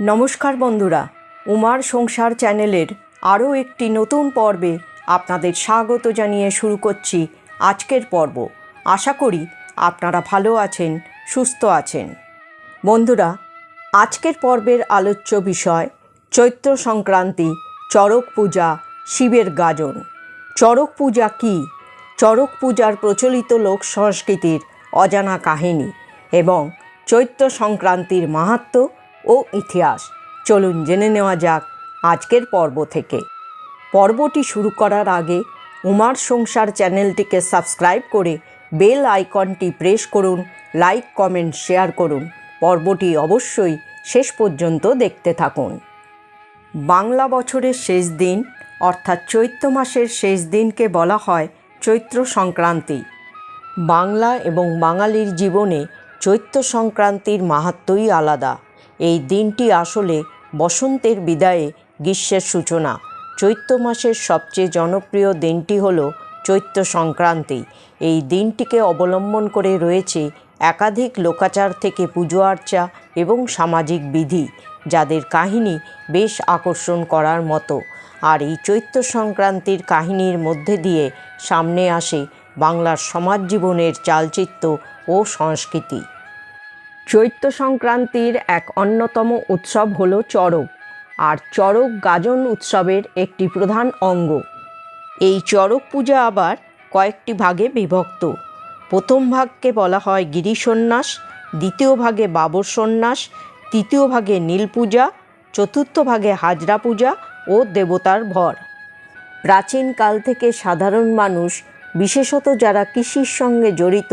নমস্কার বন্ধুরা, উমার সংসার চ্যানেলের আরও একটি নতুন পর্বে আপনাদের স্বাগত জানিয়ে শুরু করছি আজকের পর্ব। আশা করি আপনারা ভালো আছেন, সুস্থ আছেন। বন্ধুরা, আজকের পর্বের আলোচ্য বিষয় চৈত্র সংক্রান্তি, চড়ক পূজা, শিবের গাজন। চড়ক পূজা কী? চড়ক পূজার প্রচলিত লোক সংস্কৃতির অজানা কাহিনী এবং চৈত্র সংক্রান্তির মাহাত্ম্য ও ইতিহাস। চলুন জেনে নেওয়া যাক আজকের পর্ব থেকে। পর্বটি শুরু করার আগে উমার সংসার চ্যানেলটিকে সাবস্ক্রাইব করে বেল আইকনটি প্রেস করুন, লাইক, কমেন্ট, শেয়ার করুন। পর্বটি অবশ্যই শেষ পর্যন্ত দেখতে থাকুন। বাংলা বছরের শেষ দিন, অর্থাৎ চৈত্র মাসের শেষ দিনকে বলা হয় চৈত্র সংক্রান্তি। বাংলা এবং বাঙালির জীবনে চৈত্র সংক্রান্তির মাহাত্মই আলাদা। এই দিনটি আসলে বসন্তের বিদায়ে গ্রীষ্মের সূচনা। চৈত্র মাসের সবচেয়ে জনপ্রিয় দিনটি হল চৈত্র সংক্রান্তি। এই দিনটিকে অবলম্বন করে রয়েছে একাধিক লোকাচার থেকে পুজো আর্চা এবং সামাজিক বিধি, যাদের কাহিনী বেশ আকর্ষণ করার মতো। আর এই চৈত্র সংক্রান্তির কাহিনীর মধ্যে দিয়ে সামনে আসে বাংলার সমাজ জীবনের চালচিত্র ও সংস্কৃতি। চৈত্র সংক্রান্তির এক অন্যতম উৎসব হলো চড়ক, আর চড়ক গাজন উৎসবের একটি প্রধান অঙ্গ। এই চড়ক পূজা আবার কয়েকটি ভাগে বিভক্ত। প্রথম ভাগকে বলা হয় গিরি সন্ন্যাস দ্বিতীয় ভাগে বাবর সন্ন্যাস তৃতীয় ভাগে নীল পূজা চতুর্থ ভাগে হাজরা পূজা ও দেবতার ভর। প্রাচীনকাল থেকে সাধারণ মানুষ, বিশেষত যারা কৃষির সঙ্গে জড়িত,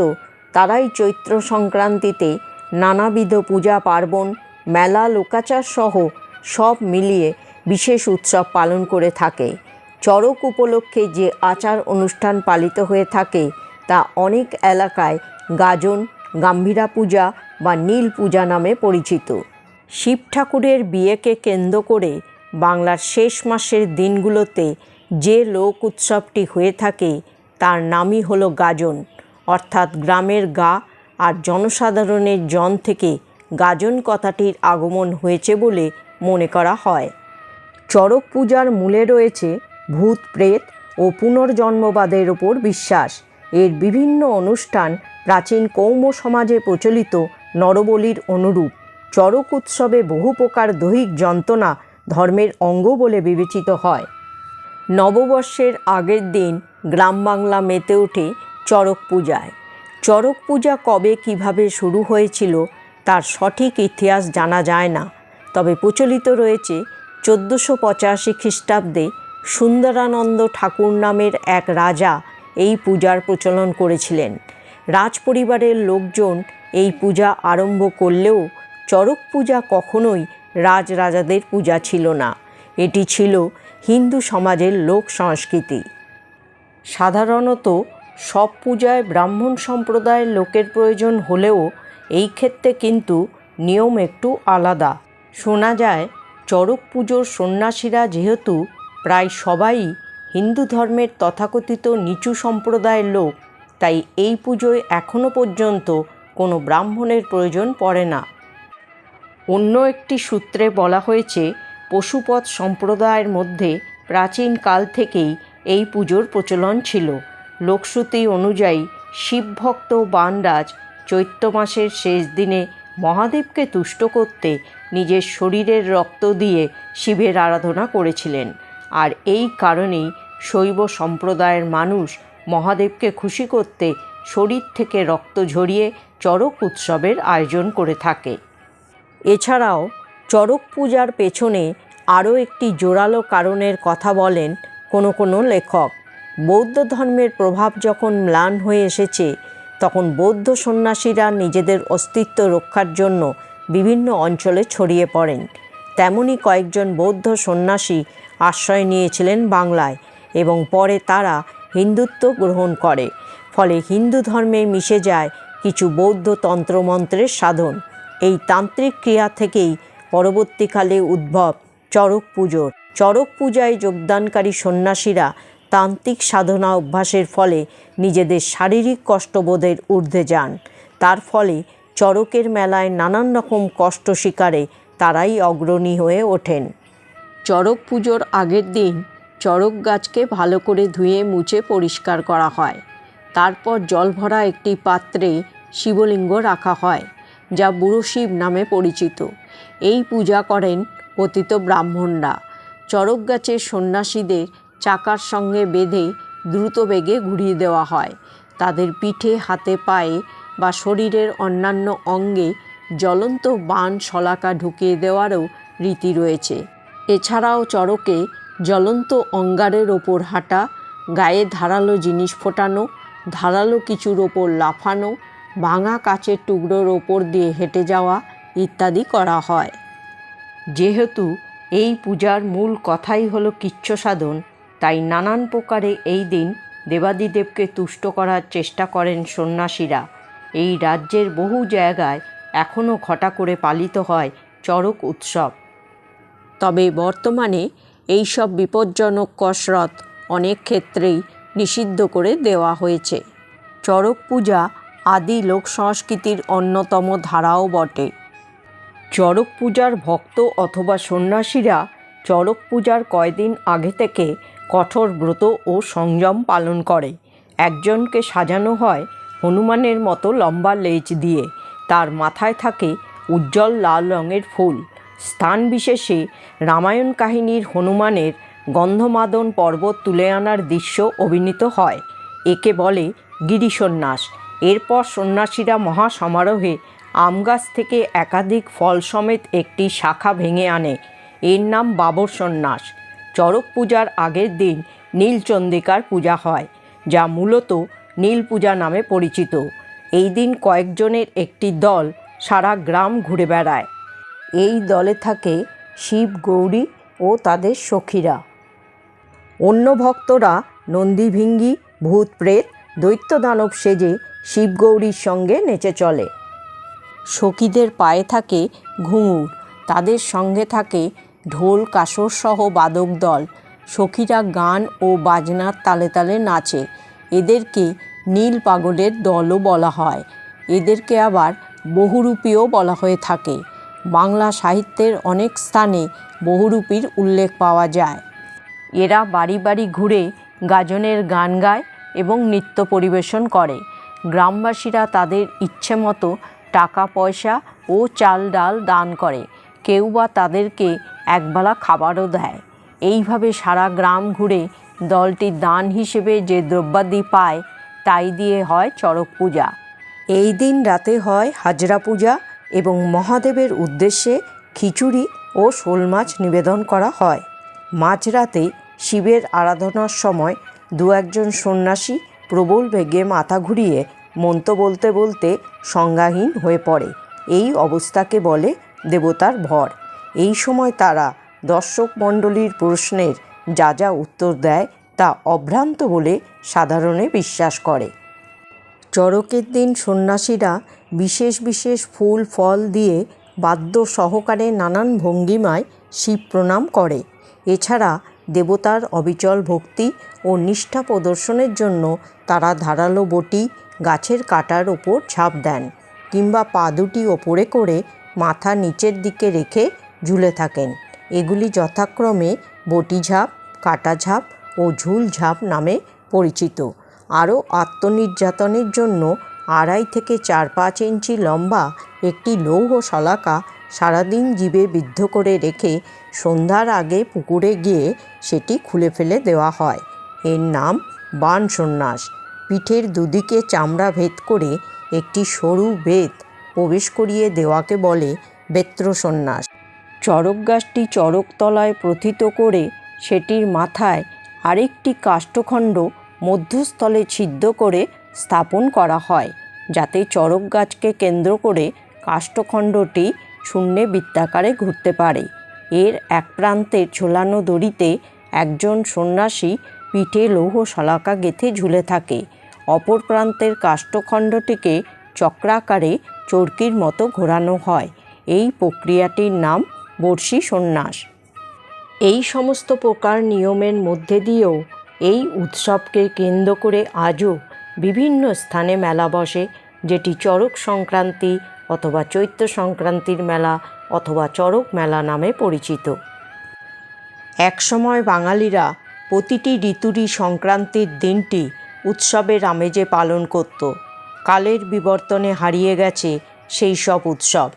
তারাই চৈত্র সংক্রান্তিতে নানাবিধ পূজা পার্বণ, মেলা লোকাচার সহ সব মিলিয়ে বিশেষ উৎসব পালন করে থাকে। চড়ক উপলক্ষে যে আচার অনুষ্ঠান পালিত হয়ে থাকে, তা অনেক এলাকায় গাজন, গাম্ভীরা পূজা বা নীল পূজা নামে পরিচিত। শিব ঠাকুরের বিয়েকে কেন্দ্র করে বাংলার শেষ মাসের দিনগুলোতে যে লোক উৎসবটি হয়ে থাকে, তার নামই হলো গাজন, অর্থাৎ গ্রামের গা আর জনসাধারণের জন থেকে গাজন কথাটির আগমন হয়েছে বলে মনে করা হয়। চড়ক পূজার মূলে রয়েছে ভূত প্রেত ও পুনর্জন্মবাদের ওপর বিশ্বাস। এর বিভিন্ন অনুষ্ঠান প্রাচীন কৌম সমাজে প্রচলিত নরবলির অনুরূপ। চড়ক উৎসবে বহু প্রকার দৈহিক যন্ত্রণা ধর্মের অঙ্গ বলে বিবেচিত হয়। নববর্ষের আগের দিন গ্রাম বাংলা মেতে ওঠে চড়ক পূজায়। চড়ক পূজা কবে কীভাবে শুরু হয়েছিল তার সঠিক ইতিহাস জানা যায় না। তবে প্রচলিত রয়েছে চোদ্দোশো পঁচাশি খ্রিস্টাব্দে সুন্দরানন্দ ঠাকুর নামের এক রাজা এই পূজার প্রচলন করেছিলেন। রাজ পরিবারের লোকজন এই পূজা আরম্ভ করলেও চড়ক পূজা কখনোই রাজরাজাদের পূজা ছিল না। এটি ছিল হিন্দু সমাজের লোক সংস্কৃতি। সাধারণত সব পূজায় ব্রাহ্মণ সম্প্রদায়ের লোকের প্রয়োজন হলেও এই ক্ষেত্রে কিন্তু নিয়ম একটু আলাদা। শোনা যায়, চড়ক পুজোর সন্ন্যাসীরা যেহেতু প্রায় সবাই হিন্দু ধর্মের তথাকথিত নিচু সম্প্রদায়ের লোক, তাই এই পুজোয় এখনও পর্যন্ত কোনো ব্রাহ্মণের প্রয়োজন পড়ে না। অন্য একটি সূত্রে বলা হয়েছে পশুপথ সম্প্রদায়ের মধ্যে প্রাচীন কাল থেকেই এই পুজোর প্রচলন ছিল। লোকশ্রুতি অনুযায়ী শিবভক্ত বানরাজ চৈত্র মাসের শেষ দিনে মহাদেবকে তুষ্ট করতে নিজের শরীরের রক্ত দিয়ে শিবের আরাধনা করেছিলেন। আর এই কারণেই শৈব সম্প্রদায়ের মানুষ মহাদেবকে খুশি করতে শরীর থেকে রক্ত ঝরিয়ে চড়ক উৎসবের আয়োজন করে থাকে। এছাড়াও চড়ক পূজার পেছনে আরও একটি জোরালো কারণের কথা বলেন কোনো কোনো লেখক। বৌদ্ধ ধর্মের প্রভাব যখন ম্লান হয়ে এসেছে, তখন বৌদ্ধ সন্ন্যাসীরা নিজেদের অস্তিত্ব রক্ষার জন্য বিভিন্ন অঞ্চলে ছড়িয়ে পড়েন। তেমনি কয়েকজন বৌদ্ধ সন্ন্যাসী আশ্রয় নিয়েছিলেন বাংলায় এবং পরে তারা হিন্দুত্ব গ্রহণ করে। ফলে হিন্দু ধর্মে মিশে যায় কিছু বৌদ্ধ তন্ত্রমন্ত্রের সাধন। এই তান্ত্রিক ক্রিয়া থেকেই পরবর্তীকালে উদ্ভব চড়ক পুজোর। চড়ক পূজায় যোগদানকারী সন্ন্যাসীরা তান্ত্রিক সাধনা অভ্যাসের ফলে নিজেদের শারীরিক কষ্টবোধের ঊর্ধ্বে যান। তার ফলে চড়কের মেলায় নানান রকম কষ্ট শিকারে তারাই অগ্রণী হয়ে ওঠেন। চড়ক পুজোর আগের দিন চড়ক গাছকে ভালো করে ধুয়ে মুছে পরিষ্কার করা হয়। তারপর জল ভরা একটি পাত্রে শিবলিঙ্গ রাখা হয়, যা বুড়ো শিব নামে পরিচিত। এই পূজা করেন পতিত ব্রাহ্মণরা। চড়ক গাছের সন্ন্যাসীদের চাকার সঙ্গে বেঁধে দ্রুত বেগে ঘুরিয়ে দেওয়া হয়। তাদের পিঠে, হাতে, পায়ে বা শরীরের অন্যান্য অঙ্গে জ্বলন্ত বান শলাকা ঢুকিয়ে দেওয়ারও রীতি রয়েছে। এছাড়াও চড়কে জ্বলন্ত অঙ্গারের ওপর হাঁটা, গায়ে ধারালো জিনিস ফোটানো, ধারালো কিছুর ওপর লাফানো, ভাঙা কাচের টুকরোর ওপর দিয়ে হেঁটে যাওয়া ইত্যাদি করা হয়। যেহেতু এই পূজার মূল কথাই হলো কিচ্ছ সাধন তাই নানান প্রকারে এই দিন দেবাদিদেবকে তুষ্ট করার চেষ্টা করেন সন্ন্যাসীরা। এই রাজ্যের বহু জায়গায় এখনও ঘটা করে পালিত হয় চড়ক উৎসব। তবে বর্তমানে এই সব বিপজ্জনক কসরত অনেক ক্ষেত্রেই নিষিদ্ধ করে দেওয়া হয়েছে। চড়ক পূজা আদি লোক সংস্কৃতির অন্যতম ধারাও বটে। চড়ক পূজার ভক্ত অথবা সন্ন্যাসীরা চড়ক পূজার কয়দিন আগে থেকে কঠোর ব্রত ও সংযম পালন করে। একজনকে সাজানো হয় হনুমানের মতো লম্বা লেজ দিয়ে। তার মাথায় থাকে উজ্জ্বল লাল রঙের ফুল। স্থান বিশেষে রামায়ণ কাহিনীর হনুমানের গন্ধমাদন পর্বত তুলে আনার দৃশ্য অভিনীত হয়। একে বলে গিরিসন্ন্যাস। এরপর সন্ন্যাসীরা মহাসমারোহে আম গাছ থেকে একাধিক ফল সমেত একটি শাখা ভেঙে আনে। এর নাম বাবর সন্ন্যাস। চড়ক পূজার আগের দিন নীলচন্দিকার পূজা হয়, যা মূলত নীল পূজা নামে পরিচিত। এই দিন কয়েকজনের একটি দল সারা গ্রাম ঘুরে বেড়ায়। এই দলে থাকে শিব, গৌরী ও তাদের সখীরা। অন্য ভক্তরা নন্দীভিঙ্গি ভূত প্রেত দৈত্য দানব সেজে শিবগৌরীর সঙ্গে নেচে চলে। সখীদের পায়ে থাকে ঘুঙুর, তাদের সঙ্গে থাকে ঢোল, কাসর সহ বাদক দল। সখীরা গান ও বাজনার তালে তালে নাচে। এদেরকে নীল পাগলের দলও বলা হয়। এদেরকে আবার বহুরূপীও বলা হয়ে থাকে। বাংলা সাহিত্যের অনেক স্থানে বহুরূপীর উল্লেখ পাওয়া যায়। এরা বাড়ি বাড়ি ঘুরে গাজনের গান গায় এবং নৃত্য পরিবেশন করে। গ্রামবাসীরা তাদের ইচ্ছে মতো টাকা, পয়সা ও চাল ডাল দান করে। কেউ বা তাদেরকে একবেলা খাবারও দেয়। এইভাবে সারা গ্রাম ঘুরে দলটি দান হিসেবে যে দ্রব্যাদি পায়, তাই দিয়ে হয় চড়ক পূজা। এই দিন রাতে হয় হাজরা পূজা এবং মহাদেবের উদ্দেশ্যে খিচুড়ি ও শোল মাছ নিবেদন করা হয়। মাঝরাতে শিবের আরাধনার সময় দু একজন সন্ন্যাসী প্রবল বেগে মাথা ঘুরিয়ে মন্ত্র বলতে বলতে সংজ্ঞাহীন হয়ে পড়ে। এই অবস্থাকে বলে দেবতার ভর। এই সময় তারা দর্শক মণ্ডলীর প্রশ্নের যা যা উত্তর দেয় তা অভ্রান্ত বলে সাধারণে বিশ্বাস করে। চড়কের দিন সন্ন্যাসীরা বিশেষ বিশেষ ফুল, ফল দিয়ে বাদ্য সহকারে নানান ভঙ্গিমায় শিব প্রণাম করে। এছাড়া দেবতার অবিচল ভক্তি ও নিষ্ঠা প্রদর্শনের জন্য তারা ধারালো বটি, গাছের কাটার ওপর ঝাঁপ দেন কিংবা পা দুটি ওপরে করে মাথা নিচের দিকে রেখে ঝুলে থাকেন। এগুলি যথাক্রমে বটি ঝাঁপ কাটা ঝাঁপ ও ঝুল ঝাঁপ নামে পরিচিত। আরও আত্মনির্যাতনের জন্য আড়াই থেকে চার পাঁচ ইঞ্চি লম্বা একটি লৌহ শলাকা সারাদিন জীবে বিদ্ধ করে রেখে সন্ধ্যার আগে পুকুরে গিয়ে সেটি খুলে ফেলে দেওয়া হয়। এর নাম বান সন্ন্যাস পিঠের দুদিকে চামড়া ভেদ করে একটি সরু বেত প্রবেশ করিয়ে দেওয়াকে বলে বেত্র সন্ন্যাস। চড়ক গাছটি চড়কতলায় প্রথিত করে সেটির মাথায় আরেকটি কাষ্ঠখণ্ড মধ্যস্থলে ছিদ্র করে স্থাপন করা হয়, যাতে চড়ক গাছকে কেন্দ্র করে কাষ্ঠখণ্ডটি শূন্যে বৃত্তাকারে ঘুরতে পারে। এর এক প্রান্তের ঝোলানো দড়িতে একজন সন্ন্যাসী পিঠে লৌহ শলাকা গেঁথে ঝুলে থাকে। অপর প্রান্তের কাষ্ঠখণ্ডটিকে চক্রাকারে চরকির মতো ঘোরানো হয়। এই প্রক্রিয়াটির নাম বর্ষি সন্ন্যাস। এই সমস্ত প্রকার নিয়মের মধ্যে দিয়েও এই উৎসবকে কেন্দ্র করে আজও বিভিন্ন স্থানে মেলা বসে, যেটি চড়ক সংক্রান্তি অথবা চৈত্র সংক্রান্তির মেলা অথবা চড়ক মেলা নামে পরিচিত। একসময় বাঙালিরা প্রতিটি ঋতুরই সংক্রান্তির দিনটি উৎসবের আমেজে পালন করত। কালের বিবর্তনে হারিয়ে গেছে সেই সব উৎসব।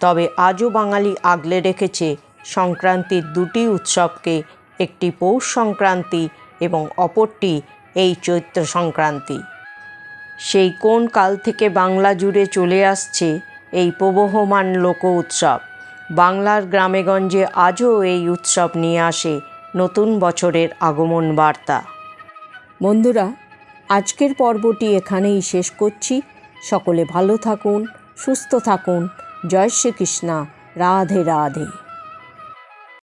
তবে আজও বাঙালি আগলে রেখেছে সংক্রান্তির দুটি উৎসবকে, একটি পৌষ সংক্রান্তি এবং অপরটি এই চৈত্র সংক্রান্তি। সেই কোন কাল থেকে বাংলা জুড়ে চলে আসছে এই প্রবহমান লোক উৎসব। বাংলার গ্রামেগঞ্জে আজও এই উৎসব নিয়ে আসে নতুন বছরের আগমন বার্তা। বন্ধুরা আজকের পর্বটি এখানেই শেষ করছি। সকলে ভালো থাকুন সুস্থ থাকুন। জয় শ্রীকৃষ্ণা। রাধে রাধে।